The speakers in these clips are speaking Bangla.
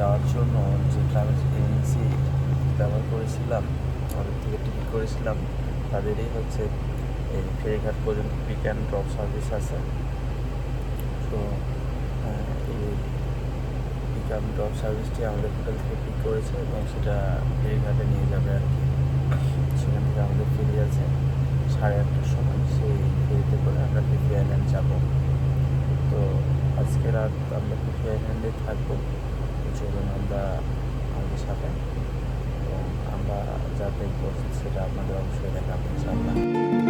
যাওয়ার জন্য যে ট্রাভেল এজেন্সি ব্যবহার করেছিলাম ওদের থেকে টিকিট করেছিলাম, তাদেরই হচ্ছে এই ফেরিঘাট পর্যন্ত পিক অ্যান্ড ড্রপ সার্ভিস আছে। তো এই পিক অ্যান্ড ড্রপ সার্ভিসটি আমাদের হোটেল থেকে পিক করেছে এবং সেটা ফেরিঘাটে নিয়ে যাবে আর কি। সেখান থেকে আমাদের ফেরি আছে, সাড়ে আটটার সময় সেই ফেরিতে করে আমরা পিপি আইল্যান্ড যাব। তো, আজকে রাত আমরা পিপি আইল্যান্ডে থাকব। চলুন আমরা আমাদের সাথে। এবং আমরা যা দেখব সেটা আপনাদের অবশ্যই দেখাবো ইনশাআল্লাহ।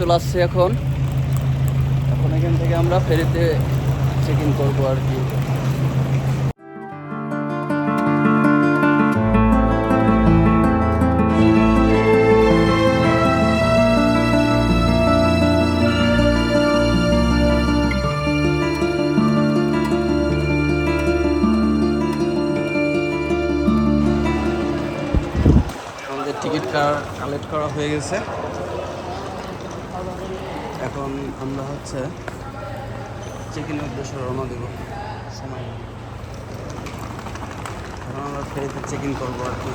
চলে আসছি এখন। এখন এখান থেকে আমরা ফেরিতে চেক ইন করব আর কি। টিকিট কালেক্ট করা হয়ে গেছে। এখন আমরা হচ্ছে চেক ইনের উদ্দেশ্যে রওনা দেব সময়। এখন আমরা ফেরিতে চেক ইন করব আর কি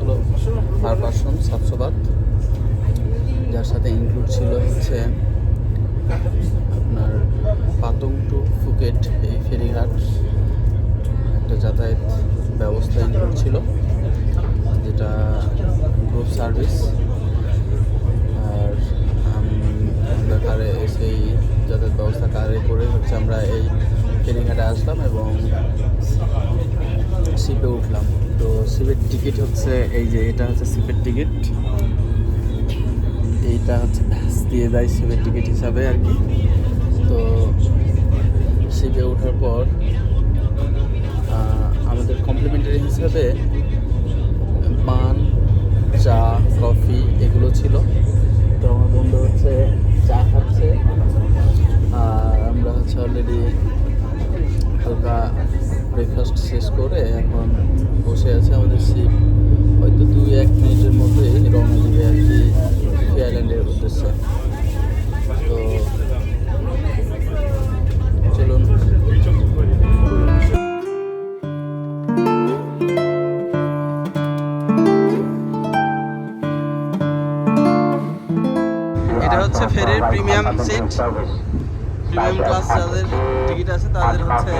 পড়েছিল পার পার্সন সাতশো বাদ যার সাথে ইনক্লুড ছিল হচ্ছে আপনার পাতং টু ফুকেট এই ফেরিঘাট, একটা যাতায়াত ব্যবস্থা ইনক্লুড ছিল, যেটা গ্রুপ সার্ভিস আর আম- আমরা কারে সেই যাতায়াত ব্যবস্থা কারে করে হচ্ছে আমরা এই ফেরিঘাটে আসলাম এবং শিপে উঠলাম। তো শিপের টিকিট হচ্ছে, এই যে এটা হচ্ছে শিপের টিকিট। এইটা হচ্ছে ব্যাস, দিয়ে দেয় শিপের টিকিট হিসাবে আর কি। তো শিপে ওঠার পর আমাদের কমপ্লিমেন্টারি হিসাবে পান, চা, কফি এগুলো ছিল। তো আমার বন্ধু হচ্ছে চা খাচ্ছে। আর আমরা হচ্ছে অলরেডি হালকা ব্রেকফাস্ট শেষ করে এখন বসে আছে আমাদের শিপ হয়তো দুই, এক মিনিটের মধ্যেই রওনা দিবে আর কি আইল্যান্ডের উদ্দেশ্যে। তো চলুন। এটা হচ্ছে ফেরির প্রিমিয়াম সিট প্রিমিয়াম ক্লাস যাদের টিকিট আছে তাদের হচ্ছে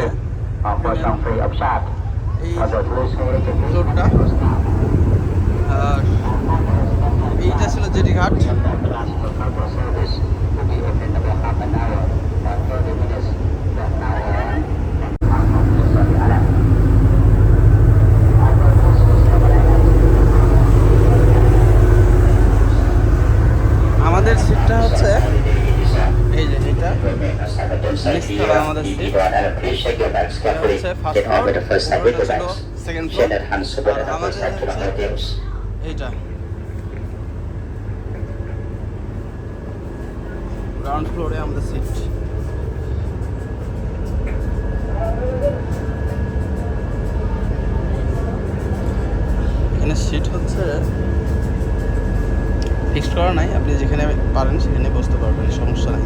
এই ফ্লোরটা আর এইটা ছিল জেটি ঘাট আমাদের সিটটা হচ্ছে এই যে এটা নিচতলা আমাদের সিট এটা হচ্ছে ফার্স্ট এইটা গ্রাউন্ড ফ্লোরে আমাদের সিট এখানে সিট হচ্ছে ফিক্সড করা নাই আপনি যেখানে পারেন সেখানে বসতে পারবেন সমস্যা নাই।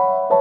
এটা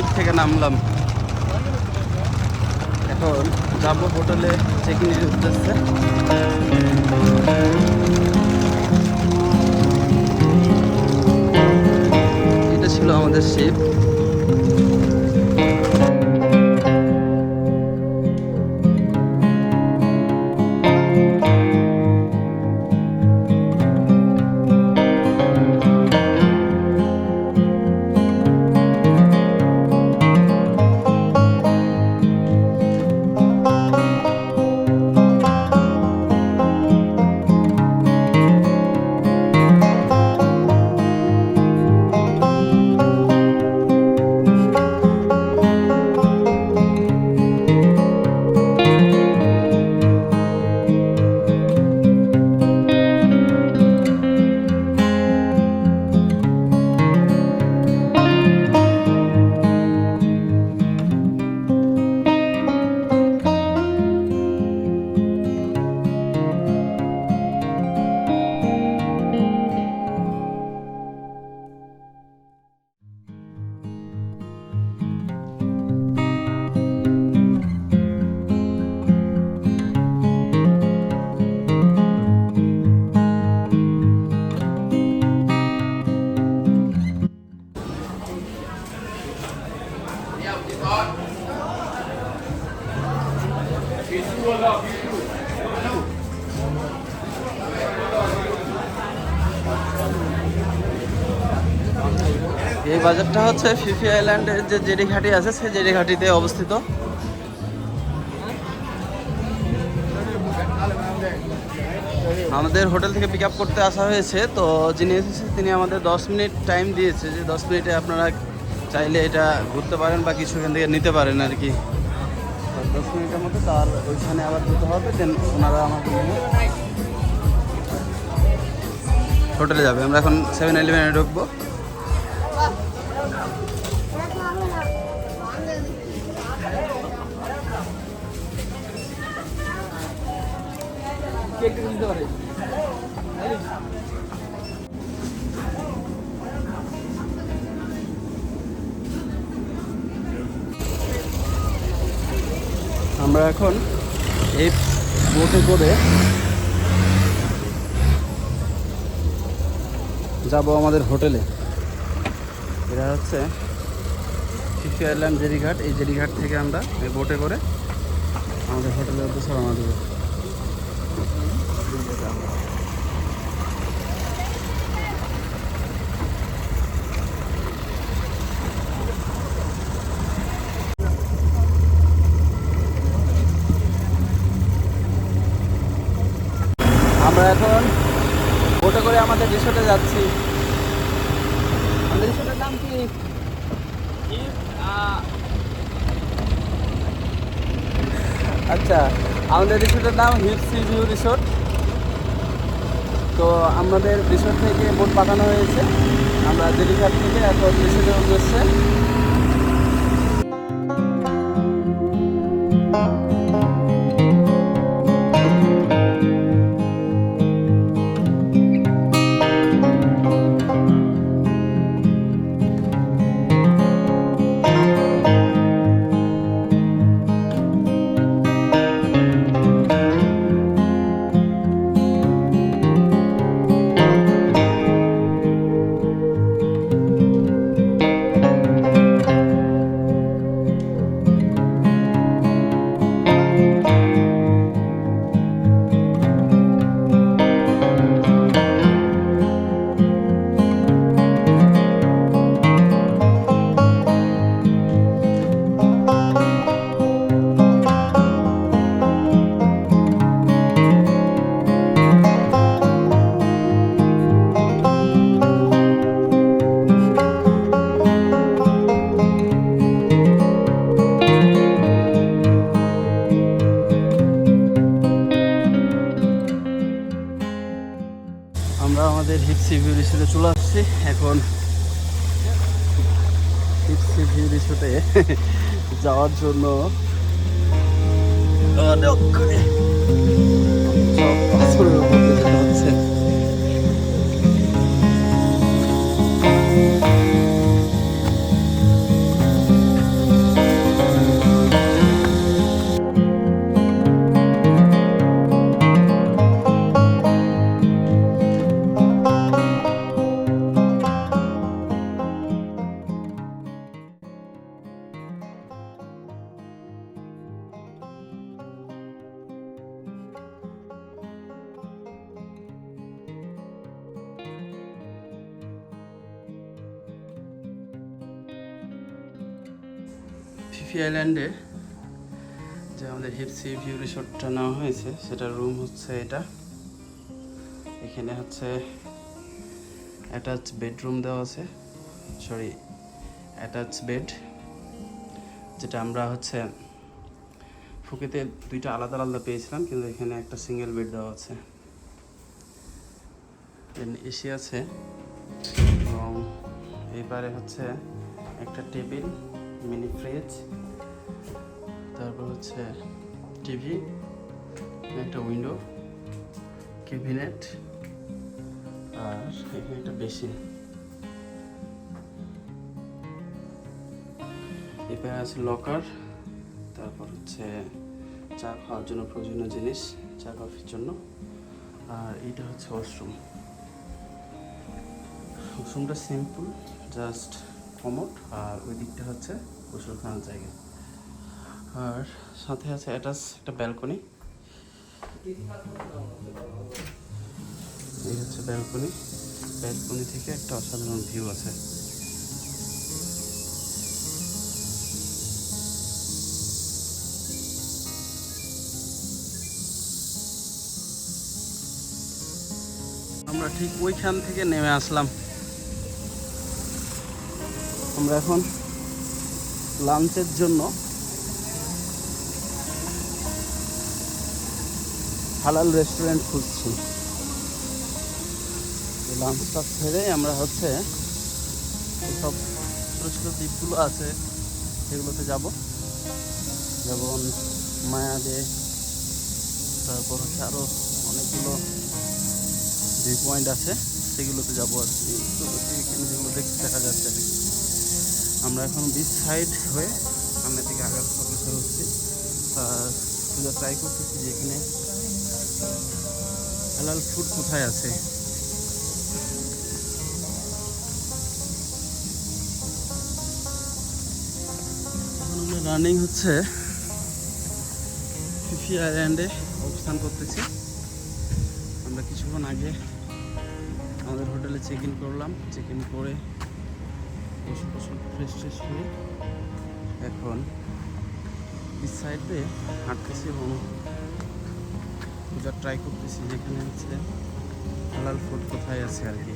শিপ থেকে নামলাম। এখন যাব হোটেলে চেক ইনের উদ্দেশ্যে এটা ছিল আমাদের শিপ বাজারটা হচ্ছে ফিফি আইল্যান্ডের যে জেডি ঘাটি আছে, সেই জেডি ঘাটিতে অবস্থিত। আমাদের হোটেল থেকে পিক আপ করতে আসা হয়েছে, তো যিনি এসেছে, তিনি আমাদের দশ মিনিট টাইম দিয়েছে। যে দশ মিনিটে আপনারা চাইলে এটা ঘুরতে পারেন বা কিছু এখান থেকে নিতে পারেন আর কি। দশ মিনিটের মধ্যে তার ওইখানে আবার যেতে হবে দেন ওনারা আমাকে হোটেলে যাবে। আমরা এখন সেভেন ইলেভেনে ঢুকবো। আমরা এখন এই বোটে করে যাব আমাদের হোটেলে। এটা হচ্ছে ফিফি আইল্যান্ড জেরিঘাট। এই জেরিঘাট থেকে আমরা এই বোটে করে আমাদের হোটেলের উদ্দেশ্যে রওনা দেবো। আমরা এখন বোটে করে আমাদের রিসোর্টে যাচ্ছি। আমাদের রিসোর্টের নাম কি? আচ্ছা আমাদের রিসোর্টের নাম হিপ সি ভিউ রিসোর্ট। তো আমাদের রিসোর্ট থেকে বোট পাঠানো হয়েছে। আমরা জেলিঘাট থেকে এখন রিসোর্টের উদ্দেশ্যে। আমরা আমাদের হিপসি ভিউ রিসোর্টে চলে আসছি। এখন হিপসি ভিউ রিসোর্টে যাওয়ার জন্য অনেক করে ফিফি আইল্যান্ডে যে আমাদের হিপসি ভিউ রিসোর্টটা নেওয়া হয়েছে, সেটার রুম হচ্ছে এটা। এখানে হচ্ছে অ্যাটাচ বেডরুম দেওয়া আছে। সরি অ্যাটাচ বেড যেটা আমরা হচ্ছে ফুকেতে দুইটা আলাদা আলাদা পেয়েছিলাম, কিন্তু এখানে একটা সিঙ্গেল বেড দেওয়া আছে। এসি আছে, এবং এবারে হচ্ছে একটা টেবিল মিনি ফ্রিজ তারপর হচ্ছে টিভি, একটা উইন্ডো ক্যাবিনেট আর এখানে একটা বেসিন। এখানে আছে লকার তারপর হচ্ছে চা খাওয়ার জন্য প্রয়োজনীয় জিনিস, চা কফির জন্য। আর এইটা হচ্ছে ওয়াশরুম ওয়াশরুমটা সিম্পল জাস্ট কমোড আর ওই দিকটা হচ্ছে গোসল খাওয়ার জায়গা। আর সাথে আছে অ্যাটাচ একটা ব্যালকনি। এই হচ্ছে ব্যালকনি। ব্যালকনি থেকে একটা অসাধারণ ভিউ আছে। আমরা ঠিক ওইখান থেকে নেমে আসলাম। আমরা এখন লাঞ্চের জন্য হালাল রেস্টুরেন্ট খুঁজছি। লাঞ্চটা ছেড়ে আমরা হচ্ছে সব ছোটো ছোটো দ্বীপগুলো আছে, সেগুলোতে যাব। যেমন মায়াদে, তারপর হচ্ছে আরও অনেকগুলো ভিউ পয়েন্ট আছে, সেগুলোতে যাব আর কি। এখানে যেগুলো দেখতে দেখা যাচ্ছে আর কি। আমরা এখন বিচ সাইড হয়ে সামনের দিকে আগার অগ্রসর হচ্ছি পূজা ট্রাই করতেছি যে এখানে হালাল ফুড কোথায় আছে? রানিং হচ্ছে ফিফি আইল্যান্ডে অবস্থান করতেছি। আমরা কিছুক্ষণ আগে আমাদের হোটেলে চেক ইন করলাম। চেক ইন করে গোসল টোসল ফ্রেশ ট্রেশ হয়ে এখন সাইডে হাঁটতেছি এবং পূজা ট্রাই করতেছি, যেখানে হচ্ছে হালাল ফুড কোথায় আছে আর কি।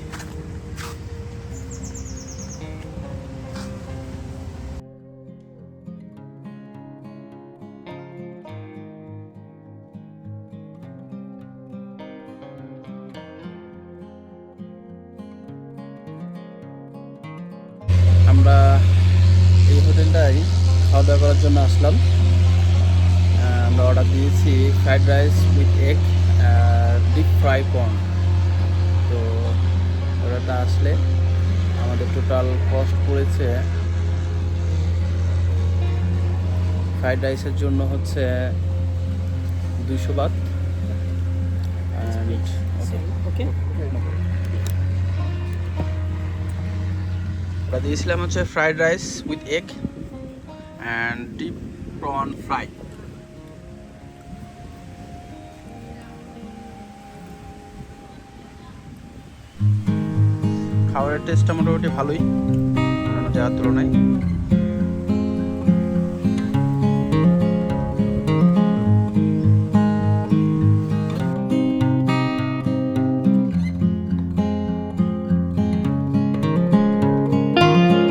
আমরা এই হোটেলটাই খাওয়া দাওয়া করার জন্য আসলাম। আমরা অর্ডার দিয়েছি ফ্রাইড রাইস ফ্রাই কর্ন তো অর্ডারটা আসলে আমাদের টোটাল কস্ট পড়েছে ফ্রাইড রাইসের জন্য হচ্ছে দুইশো বাত। ওকে ওটা দিয়েছিলাম হচ্ছে fried rice with egg and deep prawn fry খাবারের টেস্টটা মোটামুটি ভালোই জায়গার তুলনায়।